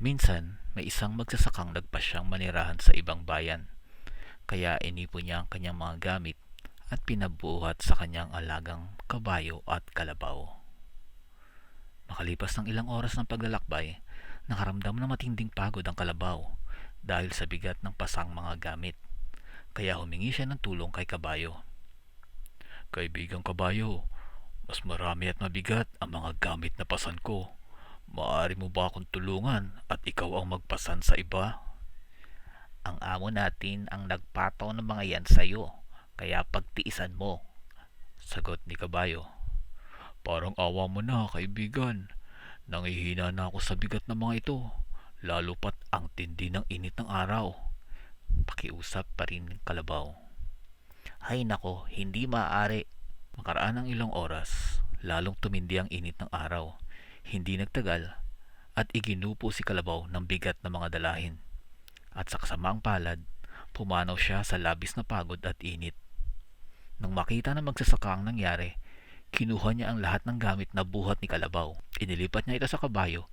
Minsan, may isang magsasakang nagpasyang manirahan sa ibang bayan. Kaya inipon niya ang kanyang mga gamit at pinabuhat sa kanyang alagang kabayo at kalabaw. Makalipas ng ilang oras ng paglalakbay, nakaramdam na matinding pagod ang kalabaw dahil sa bigat ng pasang mga gamit. Kaya humingi siya ng tulong kay kabayo. Kaibigang kabayo, mas marami at mabigat ang mga gamit na pasan ko. Maaari mo ba akong tulungan at ikaw ang magpasan sa iba? Ang amo natin ang nagpataw ng mga yan sa'yo, kaya pagtiisan mo. Sagot ni kabayo. Parang awa mo na, kaibigan. Nangihina na ako sa bigat ng mga ito, lalo pat ang tindi ng init ng araw. Pakiusap pa rin kalabaw. Hay nako, hindi maaari. Makaraan ng ilang oras, lalong tumindi ang init ng araw. Hindi nagtagal at iginupo si Kalabaw ng bigat na mga dalahin. At sa kasamaang palad, pumanaw siya sa labis na pagod at init. Nang makita na magsasaka ang nangyari, kinuha niya ang lahat ng gamit na buhat ni Kalabaw. Inilipat niya ito sa kabayo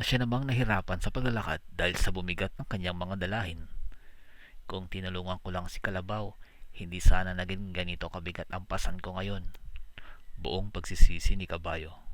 na siya namang nahirapan sa paglalakad dahil sa bumigat ng kanyang mga dalahin. Kung tinulungan ko lang si Kalabaw, hindi sana naging ganito kabigat ang pasan ko ngayon. Buong pagsisisi ni Kabayo.